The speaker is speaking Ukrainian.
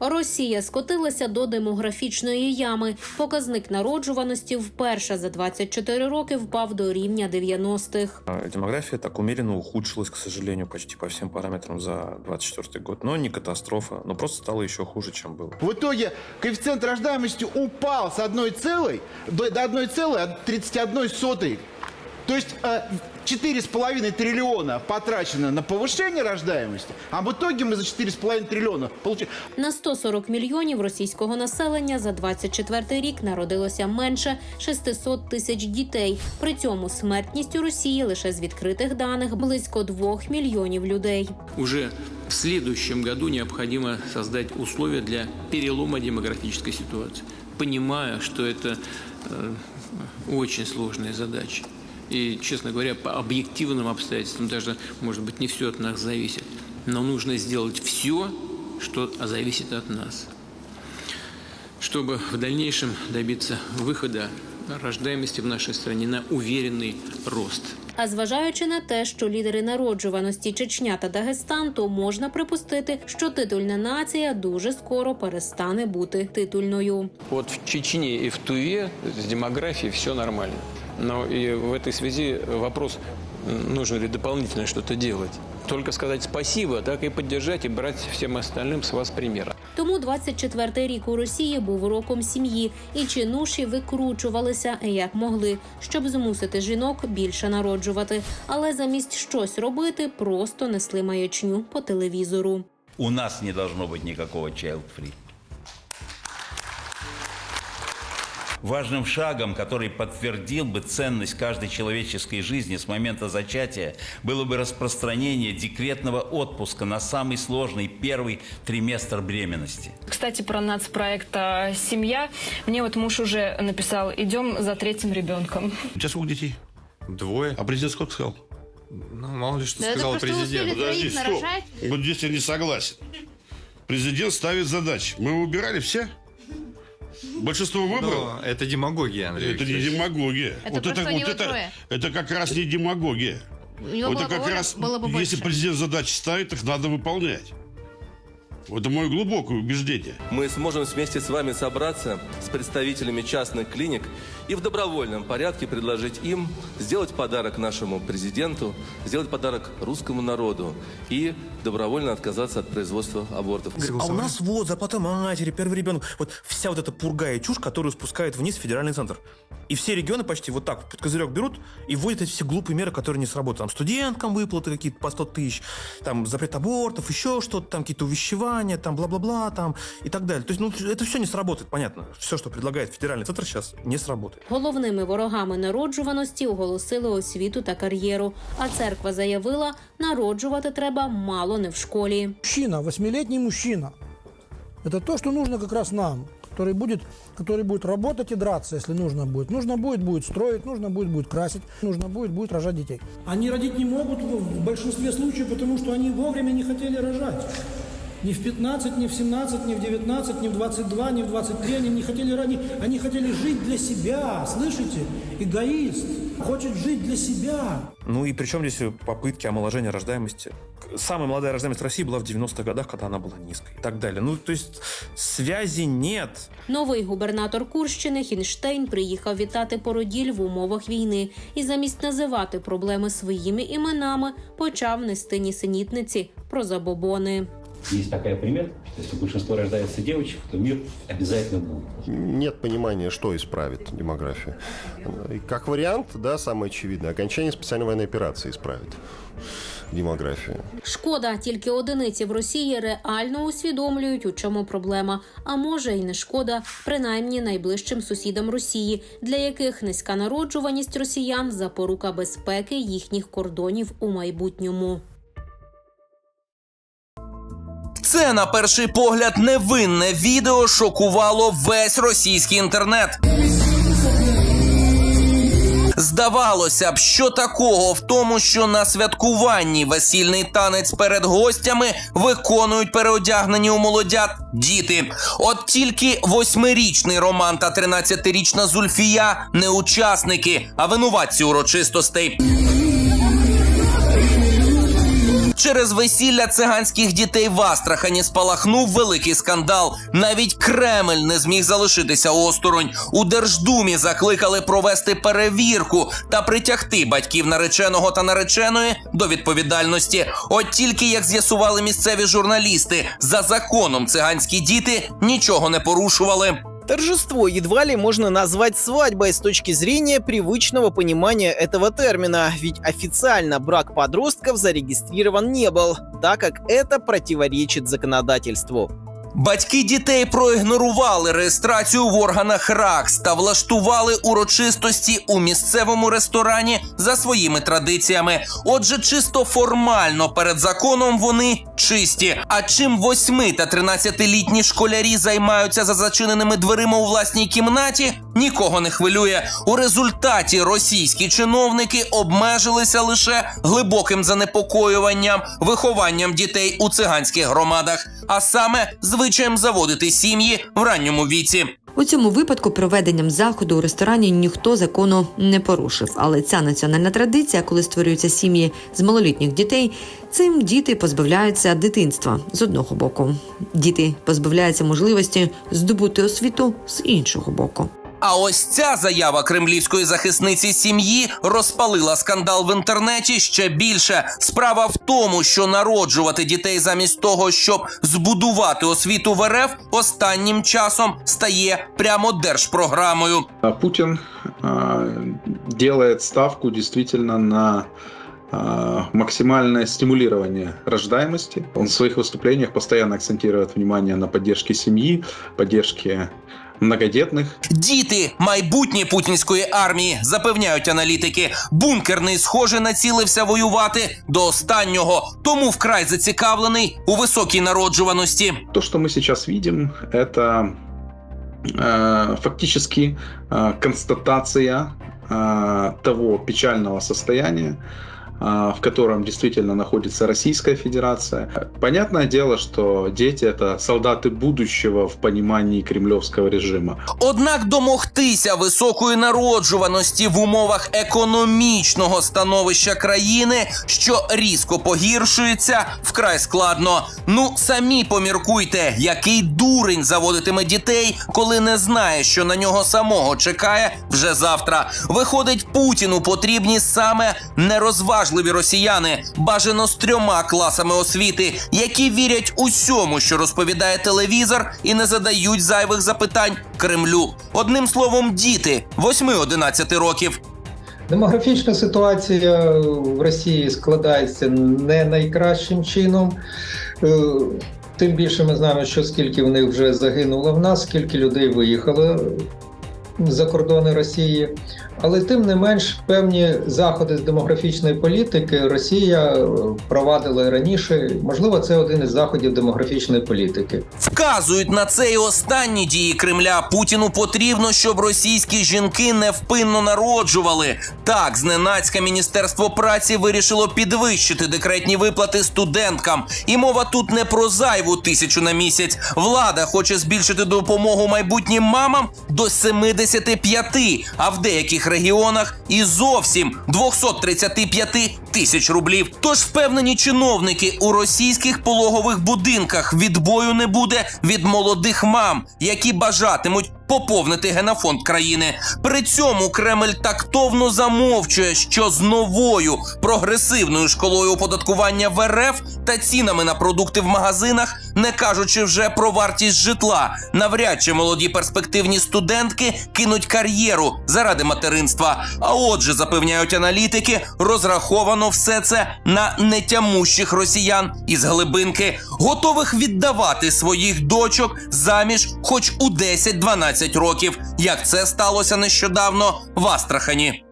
Росія скотилася до демографічної ями. Показник народжуваності вперше за 24 роки впав до рівня 90-х. Демографія так умірено ухудшилась, к сожалению, почти по всім параметрам за 24 год. Но не катастрофа, но просто стало ще хуже, ніж було. В итоге коэффициент рождаемости упал с 1, целой до 1,31 То есть э, 4,5 триллиона потрачено на повышение рождаемости, а в итоге мы за 4,5 триллиона получили. На 140 мільйонів російського населення за 24 рік народилося менше 600 тисяч дітей. При цьому смертність у Росії лише з відкритих даних близько 2 мільйонів людей. Уже в следующем году необходимо создать условия для перелома демографической ситуации, понимая, что это э, очень сложная задача. И, честно говоря, по объективным обстоятельствам даже, может быть, не все от нас зависит. Но нужно сделать все, что зависит от нас, чтобы в дальнейшем добиться выхода рождаемости в нашей стране на уверенный рост. А зважаючи на те, що лідери народжуваності Чечня та Дагестан, то можна припустити, що титульна нація дуже скоро перестане бути титульною. Вот в Чечне и в Туве с демографией все нормально. Но и в этой связи вопрос, м, нужно ли дополнительно что-то делать. Только сказать спасибо, так и поддержать и брать всем остальным с вас примера. Тому 24-й рік у Росії був роком сім'ї, і чинуші викручувалися як могли, щоб змусити жінок більше народжувати. Але замість щось робити, просто несли маячню по телевізору. У нас не должно быть никакого child-free. Важным шагом, который подтвердил бы ценность каждой человеческой жизни с момента зачатия, было бы распространение декретного отпуска на самый сложный первый триместр беременности. Кстати, про нацпроект а, «Семья». Мне вот муж уже написал, идем за третьим ребенком. У тебя сколько детей? Двое. А президент сколько сказал? Ну, мало ли что сказал президент. Подожди, стоп. Вот здесь я не согласен. Президент ставит задачи. Мы убирали все? Большинство выбрало? Но это демагогия, Андрей Это не Викторович. демагогия. Это вот просто это, вот это, трое. это как раз не демагогия. У него вот это как воля, раз, было бы если больше. президент задачи ставит, их надо выполнять. Это мое глубокое убеждение. мы сможем вместе с вами собраться с представителями частных клиник и в добровольном порядке предложить им сделать подарок нашему президенту, сделать подарок русскому народу и добровольно отказаться от производства абортов. А у нас вот зарплата матери, первый ребенок. Вот вся вот эта пурга и чушь, которую спускает вниз федеральный центр. И все регионы почти вот так под козырек берут и вводят эти все глупые меры, которые не сработают. Там студенткам выплаты какие-то по 100 тысяч, там запрет абортов, еще что-то, там какие-то увещевания, там бла-бла-бла, там и так далее. То есть, ну, это все не сработает, понятно. Все, что предлагает федеральный центр сейчас, не сработает. Головними ворогами народжуваності оголосили освіту та кар'єру. А церква заявила, народжувати треба мало не в школі. Мужчина, восьмилетний мужчина. Это то, что нужно как раз нам, который будет, который будет работать и драться, если нужно будет. Нужно будет, будет строить, нужно будет, будет красить, нужно будет, будет рожать детей. Они родить не могут в в большинстве случаев, потому что они вовремя не хотели рожать. Ни в 15, ни в 17, ни в 19, ни в 22, ни в 23 они не хотели родить. Они хотели жить для себя, слышите? Эгоист хочет жить для себя. Ну и причем здесь попытки омоложения рождаемости. К- Самая молодая рождаемость России была в 90-х годах, когда она была низкой и так далее. Ну, то есть связи нет. Новий губернатор Курщини Хінштейн приїхав вітати породіль в умовах війни і замість називати проблеми своїми іменами почав нести нісенітниці про забобони. Есть такая примета, что если большинство рождается девочек, то мир обязательно будет. Нет понимания, что исправит демографию. Как вариант, да, самый очевидный, окончание специальной военной операции исправит демографию. Шкода, тільки одиниці в Росії реально усвідомлюють, у чому проблема. А може й не шкода, принаймні найближчим сусідам Росії, для яких низька народжуваність росіян запорука безпеки їхніх кордонів у майбутньому. Це на перший погляд невинне відео шокувало весь російський інтернет. Здавалося б, що такого в тому, що на святкуванні весільний танець перед гостями виконують переодягнені у молодят діти. От тільки восьмирічний Роман та 13-річна Зульфія не учасники, а винуватці урочистостей. Через весілля циганських дітей в Астрахані спалахнув великий скандал. Навіть Кремль не зміг залишитися осторонь. У Держдумі закликали провести перевірку та притягти батьків нареченого та нареченої до відповідальності. От тільки як з'ясували місцеві журналісти, за законом циганські діти нічого не порушували. Торжество едва ли можно назвать свадьбой с точки зрения привычного понимания этого термина, ведь официально брак подростков зарегистрирован не был, так как это противоречит законодательству. Батьки дітей проігнорували реєстрацію в органах РАКС та влаштували урочистості у місцевому ресторані за своїми традиціями. Отже, чисто формально перед законом вони чисті. А чим 8 та 13-літні школярі займаються за зачиненими дверима у власній кімнаті, нікого не хвилює. У результаті російські чиновники обмежилися лише глибоким занепокоюванням, вихованням дітей у циганських громадах, а саме звичаєм заводити сім'ї в ранньому віці. У цьому випадку проведенням заходу у ресторані ніхто закону не порушив. Але ця національна традиція, коли створюються сім'ї з малолітніх дітей, цим діти позбавляються дитинства з одного боку. Діти позбавляються можливості здобути освіту з іншого боку. А ось ця заява кремлівської захисниці сім'ї розпалила скандал в інтернеті ще більше. Справа в тому, що народжувати дітей замість того, щоб збудувати освіту в РФ, останнім часом стає прямо держпрограмою. А, делает ставку действительно на максимальное стимулирование рождаемости. Он в своих выступлениях постоянно акцентирует внимание на поддержке семьи, поддержке многодетных. Діти майбутнє путінської армії запевняють аналітики. Бункерний, схоже, націлився воювати до останнього, тому вкрай зацікавлений у високій народжуваності. То, что мы сейчас видим, это э, фактически э, констатация э, того печального состояния, э, в котором действительно находится Российская Федерация. Понятное дело, что дети это солдаты будущего в понимании кремлевского режима. Однак домогтися високої народжуваності в умовах економічного становища країни, що різко погіршується, вкрай складно. Ну самі поміркуйте, який дурень заводитиме дітей, коли не знає, що на нього самого чекає вже завтра. Виходить, Путіну потрібні саме нерозважливі росіяни, бажано з трьома класами освіти, які вірять усьому, що розповідає телевізор, і не задають зайвих запитань Кремлю. Одним словом, діти 8-11 років. Демографічна ситуація в Росії складається не найкращим чином. Е, Тим більше ми знаємо, що скільки в них вже загинуло в нас, скільки людей виїхало за кордони Росії. Але тим не менш певні заходи з демографічної політики Росія е, провадила раніше. Можливо, це один із заходів демографічної політики. Вказують на це і останні дії Кремля. Путіну потрібно, щоб російські жінки невпинно народжували. Так, зненацька міністерство праці вирішило підвищити декретні виплати студенткам. І мова тут не про зайву тисячу на місяць. Влада хоче збільшити допомогу майбутнім мамам до 75, а в деяких регіонах і зовсім 235 тисяч рублів. Тож впевнені чиновники у російських пологових будинках відбою не буде від молодих мам, які бажатимуть поповнити генофонд країни. При цьому Кремль тактовно замовчує, що з новою прогресивною школою оподаткування в РФ та цінами на продукти в магазинах, не кажучи вже про вартість житла, навряд чи молоді перспективні студентки кинуть кар'єру заради материнства. А отже, запевняють аналітики, розраховано все це на нетямущих росіян із глибинки, готових віддавати своїх дочок заміж, хоч у 10-12 років, як це сталося нещодавно в Астрахані.